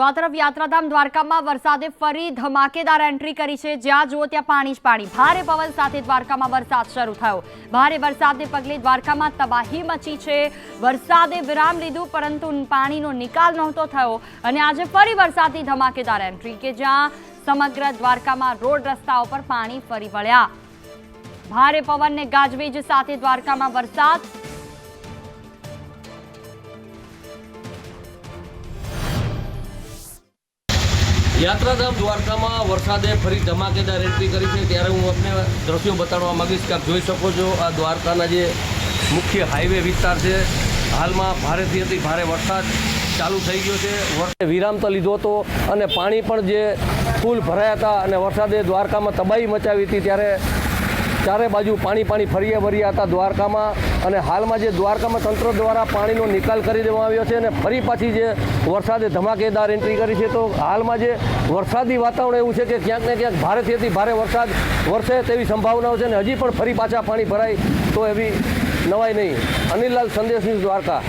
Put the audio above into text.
તો આ તરફ યાત્રાધામ દ્વારકામાં વરસાદે ફરી ધમાકેદાર એન્ટ્રી કરી છે. જ્યાં જુઓ ત્યાં પાણી જ પાણી. ભારે પવન સાથે દ્વારકામાં વરસાદ શરૂ થયો. ભારે વરસાદને પગલે દ્વારકામાં તબાહી મચી છે. વરસાદે વિરામ લીધું, પરંતુ પાણીનો નિકાલ નહોતો થયો. અને આજે ફરી વરસાદની ધમાકેદાર એન્ટ્રી કે જ્યાં સમગ્ર દ્વારકામાં રોડ રસ્તાઓ પર પાણી ફરી વળ્યા. ભારે પવનને ગાજવીજ સાથે દ્વારકામાં વરસાદ યાત્રાધામ દ્વારકામાં વરસાદે ફરી ધમાકેદાર એન્ટ્રી કરી છે. ત્યારે હું આપને દ્રશ્યો બતાડવા માંગીશ કે આપ જોઈ શકો છો, આ દ્વારકાના જે મુખ્ય હાઈવે વિસ્તાર છે, હાલમાં ભારેથી અતિ ભારે વરસાદ ચાલુ થઈ ગયો છે. વરસાદે વિરામ તો લીધો હતો અને પાણી પણ જે ફૂલ ભરાયા હતા અને વરસાદે દ્વારકામાં તબાહી મચાવી હતી ત્યારે ચારે બાજુ પાણી પાણી ફરીએ વળ્યા હતા દ્વારકામાં અને હાલમાં જે દ્વારકામાં તંત્ર દ્વારા પાણીનો નિકાલ કરી દેવામાં આવ્યો છે અને ફરી પાછી જે વરસાદે ધમાકેદાર એન્ટ્રી કરી છે, તો હાલમાં જે વરસાદી વાતાવરણ એવું છે કે ક્યાંક ને ક્યાંક ભારેથી ભારે વરસાદ વરસે તેવી સંભાવનાઓ છે અને હજી પણ ફરી પાછા પાણી ભરાય તો એવી નવાય નહીં. અનિલલાલ, સંદેશ ન્યૂઝ દ્વારકા.